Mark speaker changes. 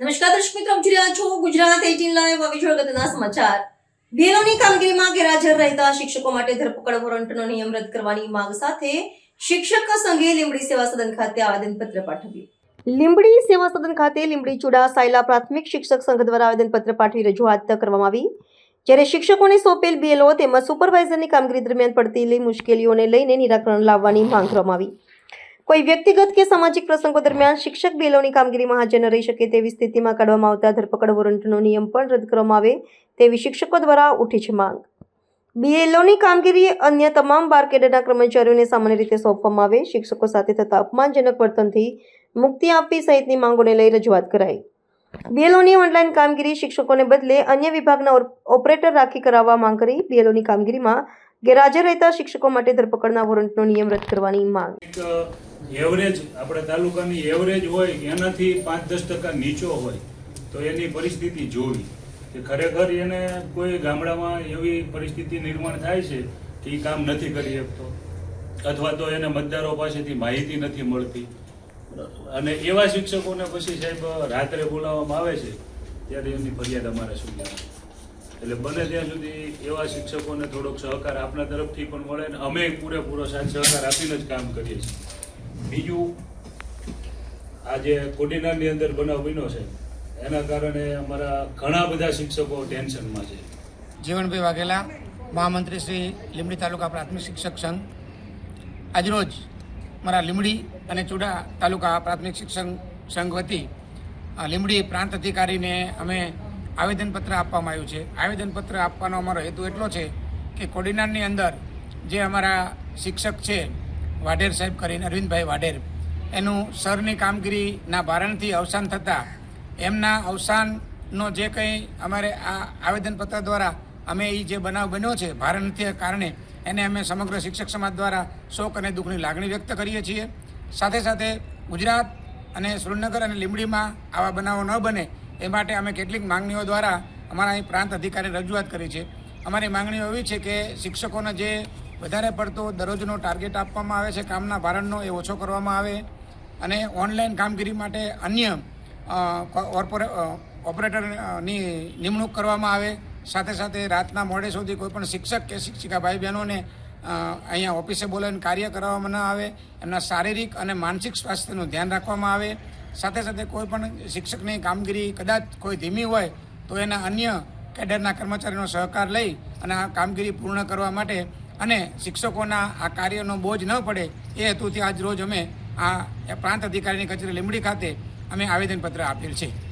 Speaker 1: નમસ્કાર દર્શક મિત્રો, આપ છો ગુજરાત 18 લાઈવ હવે જોઈએ સમાચાર. બીએલઓની કામગીરીમાં ગેરહાજર રહેતા શિક્ષકો માટે ધરપકડ વોરંટનો નિયમ રદ કરવાની માંગ સાથે શિક્ષક સંઘે લીંબડી સેવા સદન ખાતે આવેદનપત્ર પાઠવ્યું. લીંબડી સેવા સદન ખાતે લીંબડી ચુડા સાયલા પ્રાથમિક શિક્ષક સંઘ દ્વારા આવેદનપત્ર પાઠવી રજૂઆત કરવામાં આવી. જ્યારે શિક્ષકોને સોંપેલ બીએલઓ તેમજ સુપરવાઇઝરની કામગીરી દરમિયાન પડતી મુશ્કેલીઓને લઈને નિરાકરણ લાવવાની માંગ કરવામાં આવી. કોઈ વ્યક્તિગત કે સામાજિક પ્રસંગો દરમિયાન શિક્ષક બેલોની કામગીરીમાં હાજર ન રહી શકે તેવી સ્થિતિમાં કાઢવામાં આવતા ધરપકડ વોરંટનો નિયમ પણ રદ કરવામાં આવે તેવી શિક્ષકો દ્વારા ઉઠી છે માંગ. બીએલઓની કામગીરી અન્ય તમામ બાર કેડરના કર્મચારીઓને સામાન્ય રીતે સોંપવામાં આવે. શિક્ષકો સાથે થતા અપમાનજનક વર્તનથી મુક્તિ આપવી સહિતની માંગોને લઈ રજૂઆત કરાઈ. બીએલઓની ઓનલાઈન કામગીરી શિક્ષકોને બદલે અન્ય વિભાગના ઓપરેટર રાખી કરાવવા માંગ કરી. બીએલઓની કામગીરીમાં ગેરહાજર રહેતા શિક્ષકો માટે ધરપકડના વોરંટનો નિયમ રદ કરવાની માંગ.
Speaker 2: એવરેજ આપણે તાલુકાની એવરેજ હોય, એનાથી પાંચ દસ ટકા નીચો હોય, તો એની પરિસ્થિતિ જોવી. કે ખરેખર એને કોઈ ગામડામાં એવી પરિસ્થિતિ નિર્માણ થાય છે, કે એ કામ નથી કરી શકતો, અથવા તો એને મતદારો પાસેથી માહિતી નથી મળતી. અને એવા શિક્ષકોને પછી સાહેબ, રાત્રે બોલાવવામાં આવે છે, ત્યારે એમની ફરિયાદ અમારે શું એટલે બને ત્યાં સુધી એવા શિક્ષકોને થોડોક સહકાર આપણા તરફથી પણ મળે ને અમે પૂરેપૂરો સાથ સહકાર આપીને જ કામ કરીએ છીએ. બીજું, આ જે કોડીનારની અંદર બનાવ બન્યો છે, એના કારણે અમારા ઘણા બધા શિક્ષકો ટેન્શનમાં છે.
Speaker 3: જીવનભાઈ વાઘેલા, મહામંત્રી શ્રી લીંબડી તાલુકા પ્રાથમિક શિક્ષક સંઘ. આજરોજ મારા લીંબડી અને ચુડા તાલુકા પ્રાથમિક શિક્ષક સંઘ વતી આ લીંબડી પ્રાંત અધિકારીને અમે આવેદનપત્ર આપવામાં આવ્યું છે. આવેદનપત્ર આપવાનો અમારો હેતુ એટલો છે કે કોડીનારની અંદર જે અમારા શિક્ષક છે વાઢેર સાહેબ કરીને, અરવિંદભાઈ વાઢેર. એનું સરની કામગીરીના ભારણથી અવસાન થતાં એમના અવસાનનો જે કંઈ અમારે આ આવેદનપત્ર દ્વારા અમે એ જે બનાવ બન્યો છે ભારણથી કારણે, એને અમે સમગ્ર શિક્ષક સમાજ દ્વારા શોક અને દુઃખની લાગણી વ્યક્ત કરીએ છીએ. સાથે સાથે ગુજરાત અને સુરેન્દ્રનગર અને લીંબડીમાં આવા બનાવો ન બને એ માટે અમે કેટલીક માંગણીઓ દ્વારા અમારા અહીં પ્રાંત અધિકારીને રજૂઆત કરી છે. અમારી માંગણીઓ એવી છે કે શિક્ષકોના જે વધારે પડતો દરરોજનો ટાર્ગેટ આપવામાં આવે છે, કામના ભારણનો એ ઓછો કરવામાં આવે. અને ઓનલાઈન કામગીરી માટે અન્ય કોર્પોરે- ઓપરેટરની નિમણૂક કરવામાં આવે. સાથે સાથે રાતના મોડે સુધી કોઈપણ શિક્ષક કે શિક્ષિકા ભાઈ બહેનોને અહીંયા ઓફિસે બોલાવીને કાર્ય કરવામાં ન આવે. એમના શારીરિક અને માનસિક સ્વાસ્થ્યનું ધ્યાન રાખવામાં આવે. સાથે સાથે કોઈ પણ શિક્ષકની કામગીરી કદાચ કોઈ ધીમી હોય, તો એના અન્ય કેડરના કર્મચારીનો સહકાર લઈ અને આ કામગીરી પૂર્ણ કરવા માટે અને શિક્ષકોના આ કાર્યનો બોજ ન પડે એ હેતુથી આજ રોજ અમે આ પ્રાંત અધિકારીની કચેરી લીંબડી ખાતે અમે આવેદનપત્ર આપેલ છે.